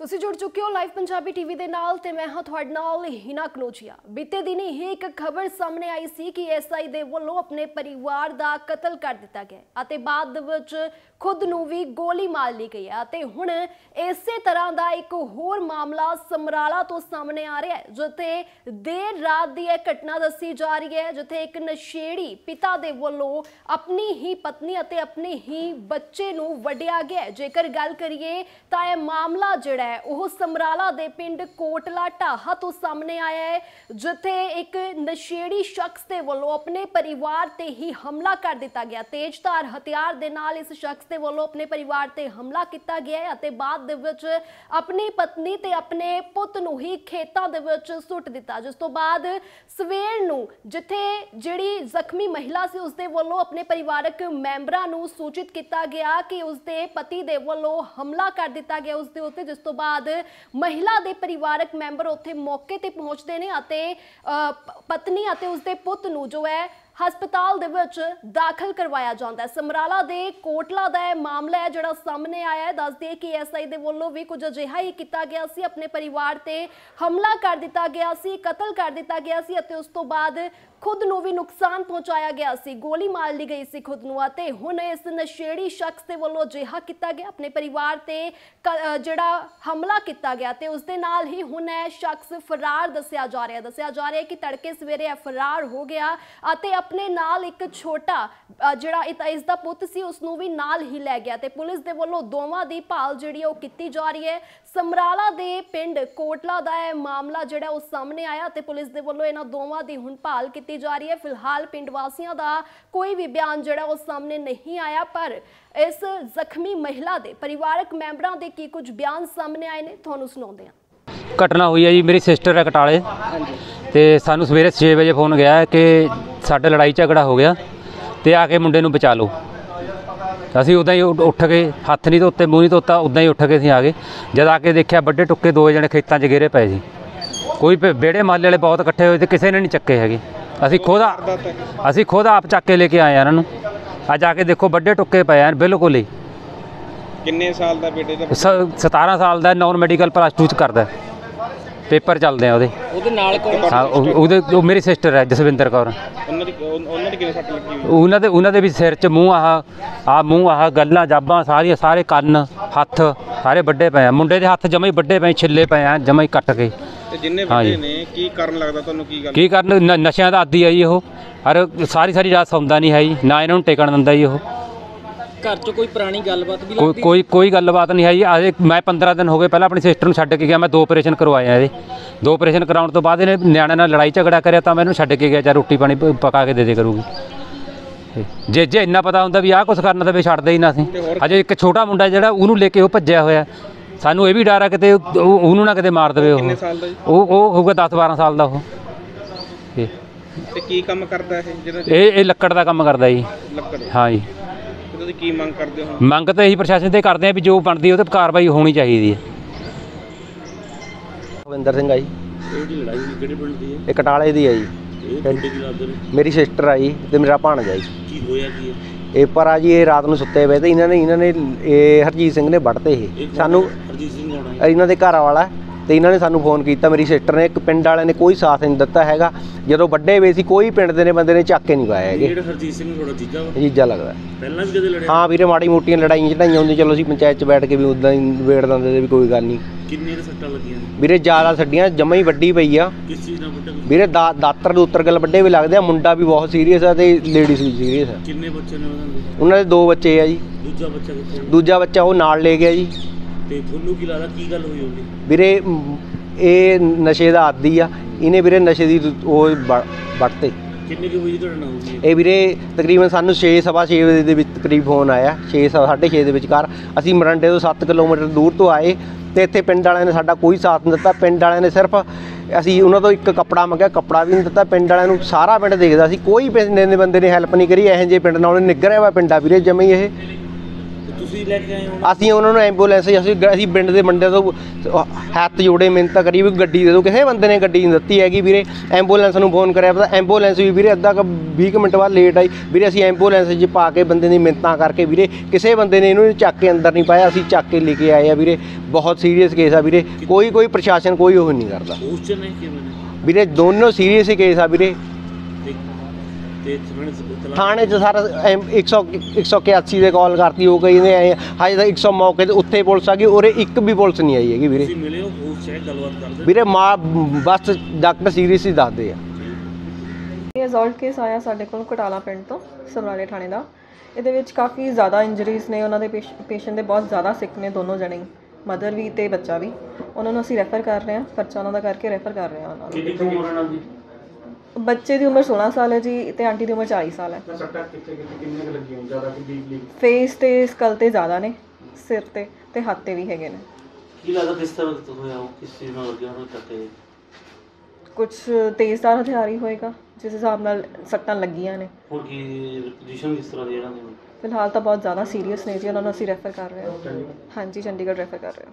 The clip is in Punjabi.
ਤੁਸੀਂ ਜੁੜ ਚੁੱਕੇ ਹੋ ਲਾਈਵ ਪੰਜਾਬੀ ਟੀਵੀ ਦੇ ਨਾਲ ਤੇ ਮੈਂ ਹਾਂ ਤੁਹਾਡੇ ਨਾਲ ਹਿਨਾ ਕਨੋਜੀਆ। ਬੀਤੇ ਦਿਨੀ ਹੀ ਇੱਕ ਖਬਰ ਸਾਹਮਣੇ ਆਈ ਸੀ ਕਿ ਐਸਆਈ ਦੇ ਵੱਲੋਂ ਆਪਣੇ ਪਰਿਵਾਰ ਦਾ ਕਤਲ ਕਰ ਦਿੱਤਾ ਗਿਆ ਅਤੇ ਬਾਅਦ ਵਿੱਚ ਖੁਦ ਨੂੰ ਵੀ ਗੋਲੀ ਮਾਰ ਲਈ ਗਈ ਹੈ ਅਤੇ ਹੁਣ ਇਸੇ ਤਰ੍ਹਾਂ ਦਾ ਇੱਕ ਹੋਰ ਮਾਮਲਾ ਸਮਰਾਲਾ ਤੋਂ ਸਾਹਮਣੇ ਆ ਰਿਹਾ ਹੈ, ਜਿੱਥੇ ਦੇਰ ਰਾਤ ਦੀ ਇਹ ਘਟਨਾ ਦੱਸੀ ਜਾ ਰਹੀ ਹੈ, ਜਿੱਥੇ ਇੱਕ ਨਸ਼ੇੜੀ ਪਿਤਾ ਦੇ ਵੱਲੋਂ ਆਪਣੀ ਹੀ ਪਤਨੀ ਅਤੇ ਆਪਣੇ ਹੀ ਬੱਚੇ ਨੂੰ ਵੱਢਿਆ ਗਿਆ ਜੇਕਰ ਗੱਲ ਕਰੀਏ ਤਾਂ ਇਹ ਮਾਮਲਾ ਜਿਹੜਾ ਹੈ। ਉਹ ਸਮਰਾਲਾ ਦੇ ਪਿੰਡ ਕੋਟਲਾ ਢਾਹਾ ਤੋਂ ਸਾਹਮਣੇ ਆਇਆ ਹੈ, ਜਿੱਥੇ ਇੱਕ ਨਸ਼ੇੜੀ ਸ਼ਖਸ ਦੇ ਵੱਲੋਂ ਆਪਣੇ ਪਰਿਵਾਰ ਤੇ ਹੀ ਹਮਲਾ ਕਰ ਦਿੱਤਾ ਗਿਆ। ਤੇਜ਼ਧਾਰ ਹਥਿਆਰ ਦੇ ਨਾਲ ਇਸ ਸ਼ਖਸ ਦੇ ਵੱਲੋਂ ਆਪਣੇ ਪਰਿਵਾਰ ਤੇ ਹਮਲਾ ਕੀਤਾ ਗਿਆ ਅਤੇ ਬਾਅਦ ਦੇ ਵਿੱਚ ਆਪਣੀ ਪਤਨੀ ਤੇ ਆਪਣੇ ਪੁੱਤ ਨੂੰ ਹੀ ਖੇਤਾਂ ਦੇ ਵਿੱਚ ਸੁੱਟ ਦਿੱਤਾ। ਜਿਸ ਤੋਂ ਬਾਅਦ ਸਵੇਰ ਨੂੰ ਜਿੱਥੇ ਜਿਹੜੀ ਜ਼ਖਮੀ ਮਹਿਲਾ ਸੀ ਉਸ ਦੇ ਵੱਲੋਂ ਆਪਣੇ ਪਰਿਵਾਰਕ ਮੈਂਬਰਾਂ ਨੂੰ ਸੂਚਿਤ ਕੀਤਾ ਗਿਆ ਕਿ ਉਸ ਦੇ ਪਤੀ ਦੇ ਵੱਲੋਂ ਹਮਲਾ ਕਰ ਦਿੱਤਾ ਗਿਆ। ਉਸ ਦੇ ਉੱਤੇ ਜਿਸ ਤੋਂ ਬਾਅਦ ਮਹਿਲਾ ਦੇ ਪਰਿਵਾਰਕ ਮੈਂਬਰ ਉੱਥੇ ਮੌਕੇ ਤੇ ਪਹੁੰਚਦੇ ਨੇ ਅਤੇ ਅ, ਪਤਨੀ ਅਤੇ ਉਸਦੇ ਪੁੱਤ ਨੂੰ ਜੋ ਹੈ ਹਸਪਤਾਲ ਦੇ ਵਿੱਚ ਦਾਖਲ ਕਰਵਾਇਆ ਜਾਂਦਾ ਹੈ। ਸਮਰਾਲਾ ਦੇ ਕੋਟਲਾ ਦਾ ਇਹ ਮਾਮਲਾ ਹੈ ਜਿਹੜਾ ਸਾਹਮਣੇ ਆਇਆ ਹੈ। ਦੱਸ ਦਈਏ ਕਿ ਐਸਆਈ ਦੇ ਵੱਲੋਂ ਵੀ ਕੁਝ ਅਜਿਹਾ ਹੀ ਕੀਤਾ ਗਿਆ ਸੀ। ਆਪਣੇ ਪਰਿਵਾਰ ਤੇ ਹਮਲਾ ਕਰ ਦਿੱਤਾ ਗਿਆ ਸੀ, ਕਤਲ ਕਰ ਦਿੱਤਾ ਗਿਆ ਸੀ ਅਤੇ ਉਸ ਤੋਂ ਬਾਅਦ ਖੁਦ ਨੂੰ ਵੀ ਨੁਕਸਾਨ ਪਹੁੰਚਾਇਆ ਗਿਆ ਸੀ। ਗੋਲੀ ਮਾਰ ਲਈ ਗਈ ਸੀ ਖੁਦ ਨੂੰ ਅਤੇ ਹੁਣ ਇਸ ਨਸ਼ੇੜੀ ਸ਼ਖਸ ਦੇ ਵੱਲੋਂ ਅਜਿਹਾ ਕੀਤਾ ਗਿਆ। ਆਪਣੇ ਪਰਿਵਾਰ ਤੇ ਜਿਹੜਾ ਹਮਲਾ ਕੀਤਾ ਗਿਆ ਤੇ ਉਸ ਦੇ ਨਾਲ ਹੀ ਹੁਣ ਇਹ ਸ਼ਖਸ ਫਰਾਰ ਦੱਸਿਆ ਜਾ ਰਿਹਾ ਦੱਸਿਆ ਜਾ ਰਿਹਾ ਕਿ ਤੜਕੇ ਸਵੇਰੇ ਇਹ ਫਰਾਰ ਹੋ ਗਿਆ ਅਤੇ ਆਪਣੇ ਨਾਲ ਇੱਕ ਛੋਟਾ ਜਿਹੜਾ ਇਹ- ਇਸ ਦਾ ਪੁੱਤ ਸੀ ਉਸ ਨੂੰ ਵੀ ਨਾਲ ਹੀ ਲੈ ਗਿਆ ਤੇ ਪੁਲਿਸ ਦੇ ਵੱਲੋਂ ਦੋਵਾਂ ਦੀ ਭਾਲ ਜਿਹੜੀ ਹੈ ਉਹ ਕੀਤੀ ਜਾ ਰਹੀ ਹੈ। ਸਮਰਾਲਾ ਦੇ ਪਿੰਡ ਕੋਟਲਾ ਦਾ ਇਹ ਮਾਮਲਾ ਜਿਹੜਾ ਉਹ ਸਾਹਮਣੇ ਆਇਆ ਤੇ ਪੁਲਿਸ ਦੇ ਵੱਲੋਂ ਇਹਨਾਂ ਦੋਵਾਂ ਦੀ ਹੁਣ ਭਾਲ ਕੀਤੀ ਜਾ ਰਹੀ ਹੈ। ਫਿਲਹਾਲ ਪਿੰਡ ਵਾਸੀਆਂ ਦਾ ਕੋਈ ਵੀ ਬਿਆਨ ਜਿਹੜਾ ਉਹ ਸਾਹਮਣੇ ਨਹੀਂ ਆਇਆ ਪਰ ਇਸ ਜ਼ਖਮੀ ਮਹਿਲਾ ਦੇ ਪਰਿਵਾਰਕ ਮੈਂਬਰਾਂ ਦੇ ਕੀ ਕੁਝ ਬਿਆਨ ਸਾਹਮਣੇ ਆਏ ਨੇ ਤੁਹਾਨੂੰ ਸੁਣਾਉਂਦੇ ਹਾਂ। ਘਟਨਾ ਹੋਈ ਹੈ ਜੀ ਮੇਰੀ ਸਿਸਟਰ ਹੈ ਕਟਾਲੇ ਤੇ ਸਾਨੂੰ ਸਵੇਰੇ 6 ਵਜੇ ਫੋਨ ਗਿਆ ਹੈ ਕਿ ਸਾਡੇ ਲੜਾਈ ਝਗੜਾ ਹੋ ਗਿਆ ਤੇ ਆ ਕੇ ਮੁੰਡੇ ਨੂੰ ਬਚਾ ਲਓ। ਅਸੀਂ ਉਦਾਂ ਹੀ ਉੱਠ ਕੇ ਹੱਥ ਨਹੀਂ ਧੋਤੇ ਮੂੰਹ ਨਹੀਂ ਧੋਤਾ ਉਦਾਂ ਹੀ ਉੱਠ ਕੇ ਅਸੀਂ ਆ ਗਏ। ਜਦ ਆ ਕੇ ਦੇਖਿਆ ਵੱਡੇ ਟੁੱਕੇ ਦੋ ਜਣੇ ਖੇਤਾਂ 'ਚ ਗਿਰੇ ਪਏ ਸੀ। ਕੋਈ ਵਿਹੜੇ ਮਾਲੇ ਵਾਲੇ ਬਹੁਤ ਇਕੱਠੇ ਹੋਏ ਤੇ ਕਿਸੇ ਨੇ ਨਹੀਂ ਚੱਕੇ ਹੈਗੇ। ਅਸੀਂ ਖੁਦ ਅਸੀਂ ਖੁਦ ਆਪ ਚੱਕ ਕੇ ਲੈ ਕੇ ਆਏ ਆ ਇਹਨਾਂ ਨੂੰ। ਅੱਜ ਆ ਕੇ ਦੇਖੋ ਵੱਡੇ ਟੁੱਕੇ ਪਏ ਆ ਬਿਲਕੁਲ ਹੀ। ਕਿੰਨੇ ਸਾਲ ਦਾ ਬੇਟੇ ਦਾ? ਸ- 17 ਸਾਲ ਦਾ ਨਾਨ ਮੈਡੀਕਲ ਪਲੱਸ 2 ਚ ਕਰਦਾ। ਪੇਪਰ ਚੱਲਦੇ ਆ ਉਹਦੇ। ਉਹਦੇ ਨਾਲ ਕੌਣ ਹਾਂ ਉਹ- ਉਹਦੇ ਉਹ ਮੇਰੀ ਸਿਸਟਰ ਹੈ ਜਸਵਿੰਦਰ ਕੌਰ। ਉਹਨਾਂ ਦੀ ਉਹ- ਉਹਨਾਂ ਦੀ ਕਿਵੇਂ ਸੱਟ ਲੱਗੀ ਹੋਈ? ਉਹਨਾਂ ਦੇ ਉਹਨਾਂ ਦੇ ਵੀ ਸਿਰ 'ਚ ਮੂੰਹ ਆਹ ਆ ਮੂੰਹ ਆਹ ਗੱਲਾਂ ਜਾਬਾਂ ਸਾਰੀਆਂ ਸਾਰੇ ਕੰਨ ਹੱਥ ਸਾਰੇ ਵੱਡੇ ਪਏ ਆ। ਮੁੰਡੇ ਦੇ ਹੱਥ ਜਮਾ ਹੀ ਵੱਡੇ ਪਏ ਛਿੱਲੇ ਪਏ ਆ ਜਮਾ ਹੀ ਕੱਟ ਕੇ ਤੇ ਜਿੰਨੇ ਹਾਂਜੀ। ਵੱਡੇ ਨੇ ਕੀ ਕਾਰਨ ਲੱਗਦਾ ਤੁਹਾਨੂੰ ਕੀ ਗੱਲ? ਕੀ ਕਰਨ? ਨ- ਨਸ਼ਿਆਂ ਦਾ ਆਦੀ ਆ ਜੀ ਉਹ। ਅਰ ਸਾਰੀ ਸਾਰੀ ਰਾਤ ਸੌਂਦਾ ਨਹੀਂ ਹੈ ਜੀ ਨਾ ਇਹਨਾਂ ਨੂੰ ਟਿਕਣ ਦਿੰਦਾ ਜੀ ਉਹ। ਘਰ 'ਚ ਕੋਈ ਪੁਰਾਣੀ ਗੱਲਬਾਤ ਵੀ ਕੋਈ ਲੱਗਦੀ ਕੋਈ ਕੋਈ ਗੱਲਬਾਤ ਨਹੀਂ ਹੈ ਜੀ ਅਜੇ ਮੈਂ 15 ਦਿਨ ਹੋ ਗਏ ਪਹਿਲਾਂ ਆਪਣੀ ਸਿਸਟਰ ਨੂੰ ਛੱਡ ਕੇ ਗਿਆ। ਮੈਂ ਦੋ ਆਪਰੇਸ਼ਨ ਕਰਵਾਏ ਆ ਇਹਦੇ। ਦੋ ਆਪਰੇਸ਼ਨ ਕਰਾਉਣ ਤੋਂ ਬਾਅਦ ਇਹਨੇ ਨਿਆਣਿਆਂ ਨਾਲ ਲੜਾਈ ਝਗੜਾ ਕਰਿਆ ਤਾਂ ਮੈਂ ਇਹਨੂੰ ਛੱਡ ਕੇ ਗਿਆ। ਚਾ ਰੋਟੀ ਪਾਣੀ ਪ- ਪਕਾ ਕੇ ਦੇ ਦੇ ਕਰੂਗੀ। ਜੇ ਜੇ ਇੰਨਾ ਪਤਾ ਹੁੰਦਾ ਵੀ ਆਹ ਕੁਝ ਕਰਨਾ ਤਾਂ ਵੀ ਛੱਡਦੇ ਹੀ ਨਾ ਸੀ ਅਜੇ ਇੱਕ ਛੋਟਾ ਮੁੰਡਾ ਜਿਹੜਾ ਉਹਨੂੰ ਲੈ ਕੇ ਉਹ ਭੱਜਿਆ ਹੋਇਆ। ਸਾਨੂੰ ਇਹ ਵੀ ਡਰ ਆ ਕਿਤੇ ਉਹ- ਉਹ- ਉਹਨੂੰ ਨਾ ਕਿਤੇ ਮਾਰ ਦੇਵੇ ਉਹ। ਸਾਲ ਦਾ ਜੀ? ਉਹ ਉਹ ਹੋਊਗਾ 10 12 ਸਾਲ ਦਾ ਉਹ। ਤੇ ਕੀ ਕੰਮ ਕਰਦਾ ਇਹ ਜਿਹੜਾ ਇਹ ਇਹ ਲੱਕੜ ਦਾ ਕੰਮ ਕਰਦਾ ਜੀ। ਲੱਕੜ? ਹਾਂ ਜੀ। ਤੁਸੀਂ ਕੀ ਮੰਗ ਕਰਦੇ ਹੋ? ਮੰਗ ਤਾਂ ਇਹੀ ਪ੍ਰਸ਼ਾਸਨ ਤੇ ਕਰਦੇ ਆ ਵੀ ਜੋ ਬਣਦੀ ਉਹ ਤੇ ਕਾਰਵਾਈ ਹੋਣੀ ਚਾਹੀਦੀ ਹੈ ਭਵਿੰਦਰ ਸਿੰਘ ਆ ਜੀ। ਇਹ ਜਿਹੜੀ ਲੜਾਈ ਹੋਈ? ਕਿਹੜੇ ਪਿੰਡ ਦੀ ਹੈ ਇਹ ਕਟਾਲੇ ਦੀ ਆ ਜੀ। ਇਹ ਤੁਹਾਡੇ ਕੀ ਲੱਗਦੇ ਨੇ ਮੇਰੀ ਸਿਸਟਰ ਆ ਜੀ ਤੇ ਮੇਰਾ ਭਾਣਜਾ ਜੀ। ਕੀ ਹੋਇਆ ਕੀ ਹੈ ਇਹ ਪਰ ਆ ਜੀ ਇਹ ਰਾਤ ਨੂੰ ਸੁੱਤੇ ਪਏ ਤੇ ਇਹਨਾਂ ਨੇ ਇਹਨਾਂ ਨੇ ਇਹ ਹਰਜੀਤ ਸਿੰਘ ਨੇ ਵੱਢਤੇ ਇਹ ਸਾਨੂੰ ਹੈ? ਹਰਜੀਤ ਸਿੰਘ ਕੌਣ ਹੈ ਇਹਨਾਂ ਦੇ ਘਰ ਵਾਲਾ ਤੇ ਇਹਨਾਂ ਨੇ ਸਾਨੂੰ ਫੋਨ ਕੀਤਾ। ਮੇਰੀ ਸਿਸਟਰ ਨੇ ਇੱਕ ਪਿੰਡ ਵਾਲਿਆਂ ਨੇ ਕੋਈ ਸਾਥ ਨਹੀਂ ਦਿੱਤਾ ਹੈਗਾ। ਜਦੋਂ ਵੱਡੇ ਵੇ ਸੀ ਕੋਈ ਪਿੰਡ ਦੇ ਨੇ ਬੰਦੇ ਨੇ ਚੱਕ ਕੇ ਨਹੀਂ ਪਾਇਆ ਹੈਗੇ। ਜਿਹੜਾ ਹਰਜੀਤ ਸਿੰਘ ਤੁਹਾਡਾ ਜੀਜਾ ਵਾ? ਜੀਜਾ ਲੱਗਦਾ। ਪਹਿਲਾਂ ਵੀ ਕਦੇ ਲੜਿਆ? ਹਾਂ ਵੀਰੇ ਮਾੜੀ ਮੋਟੀਆਂ ਲੜਾਈਆਂ ਚੜਾਈਆਂ ਹੁੰਦੀਆਂ। ਚਲੋ ਅਸੀਂ ਪੰਚਾਇਤ 'ਚ ਬੈਠ ਕੇ ਵੀ ਉਦਾਂ ਹੀ ਵੇੜ ਦਿੰਦੇ ਤੇ ਵੀ ਕੋਈ ਗੱਲ ਨਹੀਂ। ਕਿੰਨੇ ਕੁ ਸੱਟਾਂ ਲੱਗੀਆਂ ਵੀਰੇ ਜ਼ਿਆਦਾ ਛੱਡੀਆਂ ਜਮਾ ਹੀ ਵੱਡੀ ਪਈ ਆ। ਕਿਸ ਚੀਜ਼ ਨਾਲ ਫੁੱਟੇ ਵੀਰੇ ਦਾ- ਦਾਤਰ ਦੂਤਰ ਗੱਲ ਵੱਡੇ ਵੀ ਲੱਗਦੇ ਆ। ਮੁੰਡਾ ਵੀ ਬਹੁਤ ਸੀਰੀਅਸ ਆ ਤੇ ਲੇਡੀਜ਼ ਵੀ ਸੀਰੀਅਸ ਆ। ਕਿੰਨੇ ਬੱਚੇ ਨੇ ਉਹਨਾਂ ਦੇ? ਉਹਨਾਂ ਦੇ ਦੋ ਬੱਚੇ ਆ ਜੀ। ਦੂਜਾ ਬੱਚਾ ਕਿੱਥੇ? ਦੂਜਾ ਬੱਚਾ ਉਹ ਨਾਲ ਲੈ ਗਿਆ ਜੀ। ਤੇ ਤੁਹਾਨੂੰ ਕੀ ਲੱਗਦਾ ਕੀ ਗੱਲ ਹੋਈ ਹੋਗੀ ਵੀਰੇ ਇਹ ਨਸ਼ੇ ਦਾ ਆਦੀ ਆ। ਇਹਨੇ ਵੀਰੇ ਨਸ਼ੇ ਦੀ ਉਹ ਵੜਤੇ ਕਿੰਨੇ ਕੀ ਤੁਹਾਡੇ ਇਹ ਵੀਰੇ ਤਕਰੀਬਨ ਸਾਨੂੰ 6 ਸਵਾ 6 ਵਜੇ ਦੇ ਵਿੱਚ ਕਰੀਬ ਫੋਨ ਆਇਆ। 6 6:30 ਦੇ ਵਿਚਕਾਰ ਅਸੀਂ ਮਰੰਡੇ ਤੋਂ 7 ਕਿਲੋਮੀਟਰ ਦੂਰ ਤੋਂ ਆਏ ਤੇ ਇੱਥੇ ਪਿੰਡ ਵਾਲਿਆਂ ਨੇ ਸਾਡਾ ਕੋਈ ਸਾਥ ਨਹੀਂ ਦਿੱਤਾ। ਪਿੰਡ ਵਾਲਿਆਂ ਨੇ ਸਿਰਫ ਅਸੀਂ ਉਹਨਾਂ ਤੋਂ ਇੱਕ ਕੱਪੜਾ ਮੰਗਿਆ ਕੱਪੜਾ ਵੀ ਨਹੀਂ ਦਿੱਤਾ। ਪਿੰਡ ਵਾਲਿਆਂ ਨੂੰ ਸਾਰਾ ਪਿੰਡ ਦੇਖਦਾ ਸੀ। ਕੋਈ ਪਿੰਡ ਦੇ ਬੰਦੇ ਨੇ ਹੈਲਪ ਨਹੀਂ ਕਰੀ। ਇਹੋ ਜਿਹੇ ਪਿੰਡ ਨਾਲ ਨਿੱਗਰਿਆ ਵਾ ਪਿੰਡਾ ਵੀਰੇ ਜਮੇ ਹੀ ਇਹ। ਤੁਸੀਂ ਲੈ ਕੇ ਆਏ ਹੋ? ਅਸੀਂ ਉਹਨਾਂ ਨੂੰ ਐਂਬੂਲੈਂਸ ਅਸੀਂ ਅਸੀਂ ਪਿੰਡ ਦੇ ਬੰਦੇ ਤੋਂ ਹੱਥ ਜੋੜੇ ਮਿਹਨਤ ਕਰੀ ਵੀ ਗੱਡੀ ਦੇ ਦਿਓ। ਕਿਸੇ ਬੰਦੇ ਨੇ ਗੱਡੀ ਨਹੀਂ ਦਿੱਤੀ ਹੈਗੀ ਵੀਰੇ। ਐਂਬੂਲੈਂਸ ਨੂੰ ਫੋਨ ਕਰਿਆ ਪਤਾ ਐਂਬੂਲੈਂਸ ਵੀ ਵੀਰੇ ਅੱਧਾ ਕੁ 20 ਕੁ ਮਿੰਟ ਬਾਅਦ ਲੇਟ ਆਈ। ਵੀਰੇ ਅਸੀਂ ਐਂਬੂਲੈਂਸ 'ਚ ਪਾ ਕੇ ਬੰਦੇ ਦੀ ਮਿੰਨਤਾਂ ਕਰਕੇ ਵੀਰੇ ਕਿਸੇ ਬੰਦੇ ਨੇ ਇਹਨੂੰ ਚੱਕ ਕੇ ਅੰਦਰ ਨਹੀਂ ਪਾਇਆ ਅਸੀਂ ਚੱਕ ਕੇ ਲੈ ਕੇ ਆਏ ਆ ਵੀਰੇ। ਬਹੁਤ ਸੀਰੀਅਸ ਕੇਸ ਆ ਵੀਰੇ। ਕੋਈ ਕੋਈ ਪ੍ਰਸ਼ਾਸਨ ਕੋਈ ਉਹ ਨਹੀਂ ਕਰਦਾ। ਉਸ ਚ ਨਹੀਂ ਕਿਵੇਂ ਨੇ? ਵੀਰੇ ਦੋਨੋਂ ਸੀਰੀਅਸ ਹੀ ਕੇਸ ਆ ਵੀਰੇ। ਤੇ ਥਾਣੇ ਥਾਣੇ 'ਚ ਸਰ 100 181 ਦੇ ਕਾਲ ਕਰਤੀ ਉਹ ਕਹਿੰਦੇ ਆਏ ਹਜੇ ਤਾਂ 100 ਮੌਕੇ ਤੇ ਉੱਥੇ ਪੁਲਿਸ ਆ ਗਈ ਉਰੇ ਇੱਕ ਵੀ ਪੁਲਿਸ ਨਹੀਂ ਆਈ ਹੈਗੀ ਵੀਰੇ। ਤੁਸੀਂ ਮਿਲੇ ਹੋ ਉਸ ਚ ਗੱਲਬਾਤ ਕਰਦੇ ਵੀਰੇ ਮਾਂ ਬਸ ਡਾਕਟਰ ਸੀਰੀਅਸ ਹੀ ਦੱਸਦੇ ਆ। ਇਹ ਰਿਜ਼ਲਟ ਕੇਸ ਆਇਆ ਸਾਡੇ ਕੋਲ ਕਟਾਲਾ ਪਿੰਡ ਤੋਂ ਸਮਰਾਲੇ ਥਾਣੇ ਦਾ। ਇਹਦੇ ਵਿੱਚ ਕਾਫੀ ਜ਼ਿਆਦਾ ਇੰਜਰੀਜ਼ ਨੇ ਉਹਨਾਂ ਦੇ ਪੇਸ਼ੈਂਟ ਦੇ ਬਹੁਤ ਜ਼ਿਆਦਾ ਸਿੱਕ ਨੇ ਦੋਨੋਂ ਜਣੇ ਮਦਰ ਵੀ ਤੇ ਬੱਚਾ ਵੀ। ਉਹਨਾਂ ਨੂੰ ਅਸੀਂ ਰੈਫਰ ਕਰ ਰਹੇ ਹਾਂ ਪਰਚਾ ਉਹਨਾਂ ਦਾ ਕਰਕੇ ਰੈਫਰ ਕਰ ਰਹੇ ਹਾਂ ਉਹਨਾਂ ਕਿੰਨੀ ਦੀ? ਨੂੰ ਬੱਚੇ ਦੀ ਉਮਰ 16 ਸਾਲ ਹੈ ਜੀ ਤੇ ਆਂਟੀ ਦੀ ਉਮਰ 40 ਸਾਲ ਹੈ। ਸੱਟਾਂ ਕਿੱਥੇ ਕਿੱਥੇ ਕਿੰਨੇ ਕੁ ਲੱਗੀਆਂ? ਜ਼ਿਆਦਾ ਕਿ ਡੀਪਲੀ ਫੇਸ ਤੇ ਸਕਲ ਤੇ ਜ਼ਿਆਦਾ ਨੇ ਸਿਰ ਤੇ ਤੇ ਹੱਥ ਤੇ ਵੀ ਹੈਗੇ ਨੇ। ਕੀ ਲੱਗਦਾ ਕਿਸ ਤਰ੍ਹਾਂ ਤੋਂ ਹੋਇਆ? ਉਹ ਕਿਸ ਚੀਜ਼ ਨਾਲ ਲੱਗਿਆ? ਉਹਨੂੰ ਚੱਕੇ ਕੁਝ ਤੇਜ਼ਧਾਰ ਹਥਿਆਰ ਹੀ ਹੋਏਗਾ ਜਿਸ ਹਿਸਾਬ ਨਾਲ ਸੱਟਾਂ ਲੱਗੀਆਂ ਨੇ। ਹੁਣ ਕੀ ਪੋਜੀਸ਼ਨ ਕਿਸ ਤਰ੍ਹਾਂ ਦੀ ਇਹਨਾਂ ਦੀ? ਹੁਣ? ਫਿਲਹਾਲ ਤਾਂ ਬਹੁਤ ਜ਼ਿਆਦਾ ਸੀਰੀਅਸ ਨੇ ਜੀ ਉਹਨਾਂ ਨੂੰ ਅਸੀਂ ਰੈਫਰ ਕਰ ਰਹੇ ਹਾਂ। ਹਾਂਜੀ ਚੰਡੀਗੜ੍ਹ ਰੈਫਰ ਕਰ ਰਹੇ ਹਾਂ।